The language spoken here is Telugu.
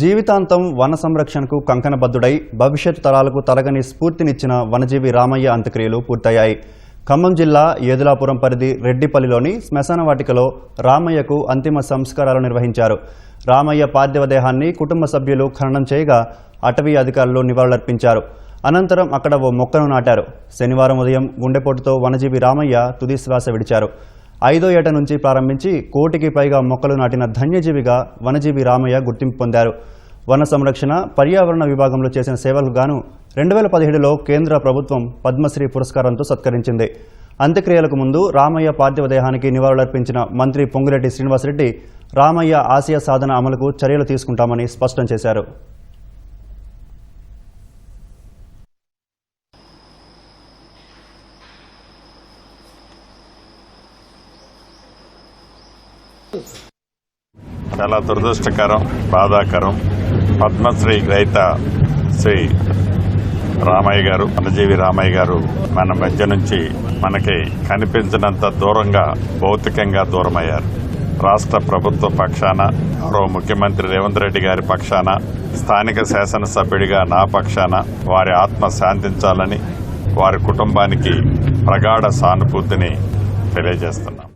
జీవితాంతం వన సంరక్షణకు కంకణబద్ధుడై భవిష్యత్ తరాలకు తరగని స్ఫూర్తినిచ్చిన వనజీవి రామయ్య అంత్యక్రియలు పూర్తయ్యాయి. ఖమ్మం జిల్లా ఏదులాపురం పరిధి రెడ్డిపల్లిలోని శ్మశాన వాటికలో రామయ్యకు అంతిమ సంస్కారాలు నిర్వహించారు. రామయ్య పార్థివదేహాన్ని కుటుంబ సభ్యులు ఖననం చేయగా అటవీ అధికారులు నివాళులర్పించారు. అనంతరం అక్కడ ఓ మొక్కను నాటారు. శనివారం ఉదయం గుండెపోటుతో వనజీవి రామయ్య తుదిశ్వాస విడిచారు. ఐదో ఏట నుంచి ప్రారంభించి కోటికి పైగా మొక్కలు నాటిన ధన్యజీవిగా వనజీవి రామయ్య గుర్తింపు పొందారు. వన సంరక్షణ పర్యావరణ విభాగంలో చేసిన సేవలకు గాను రెండు వేల పదిహేడులో కేంద్ర ప్రభుత్వం పద్మశ్రీ పురస్కారంతో సత్కరించింది. అంత్యక్రియలకు ముందు రామయ్య పార్థివ దేహానికి నివాళులర్పించిన మంత్రి పొంగులేటి శ్రీనివాసరెడ్డి రామయ్య ఆశయ సాధన అమలుకు చర్యలు తీసుకుంటామని స్పష్టం చేశారు. చాలా దురదృష్టకరం బాధాకరం. పద్మశ్రీ గ్రహీత శ్రీ రామయ్య గారు అన్నజీవి రామయ్య గారు మన మధ్య నుంచి మనకి కనిపించినంత దూరంగా భౌతికంగా దూరమయ్యారు. రాష్ట్ర ప్రభుత్వ పక్షాన గౌరవ ముఖ్యమంత్రి రేవంత్ రెడ్డి గారి పక్షాన స్థానిక శాసనసభ్యుడిగా నా పక్షాన వారి ఆత్మ శాంతించాలని వారి కుటుంబానికి ప్రగాఢ సానుభూతిని తెలియజేస్తున్నాం.